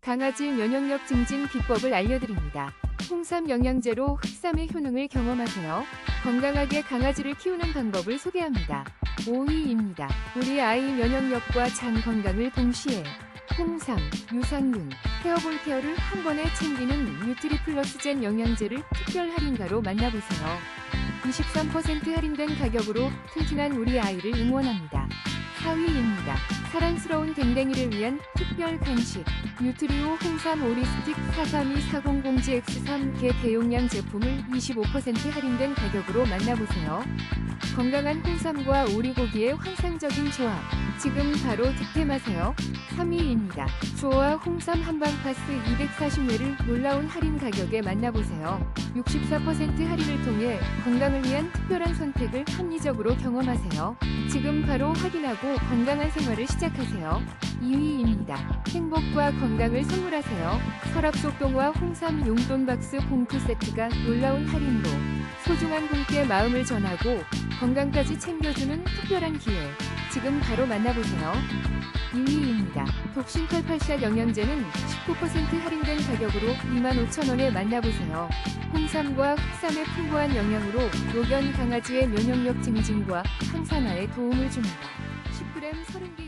강아지 면역력 증진 비법을 알려드립니다. 홍삼 영양제로 흑삼의 효능을 경험하세요. 건강하게 강아지를 키우는 방법을 소개합니다. 5위입니다. 우리 아이 면역력과 장 건강을 동시에 홍삼, 유산균, 헤어볼 케어를 한 번에 챙기는 뉴트리 플러스 젠 영양제를 특별 할인가로 만나보세요. 23% 할인된 가격으로 튼튼한 우리 아이를 응원합니다. 4위입니다. 사랑스러운 댕댕이를 위한 특별 간식 뉴트리오 홍삼 오리스틱 432-400GX3 개 대용량 제품을 25% 할인된 가격으로 만나보세요. 건강한 홍삼과 오리고기의 환상적인 조합 지금 바로 득템하세요. 3위입니다. 조화 홍삼 한방파스 240매를 놀라운 할인 가격에 만나보세요. 64% 할인을 통해 건강을 위한 특별한 선택을 합리적으로 경험하세요. 지금 바로 확인하고 건강한 생활을 시작하세요. 2위입니다. 행복과 건강을 선물하세요. 서랍속동화 홍삼 용돈 박스 봉투 세트가 놀라운 할인으로 소중한 분께 마음을 전하고 건강까지 챙겨주는 특별한 기회. 지금 바로 만나보세요. 2위입니다. 독신털 8샷 영양제는 19% 할인된 가격으로 25,000원에 만나보세요. 홍삼과 흑삼의 풍부한 영양으로 노견 강아지의 면역력 증진과 항산화에 도움을 줍니다. 10g 30개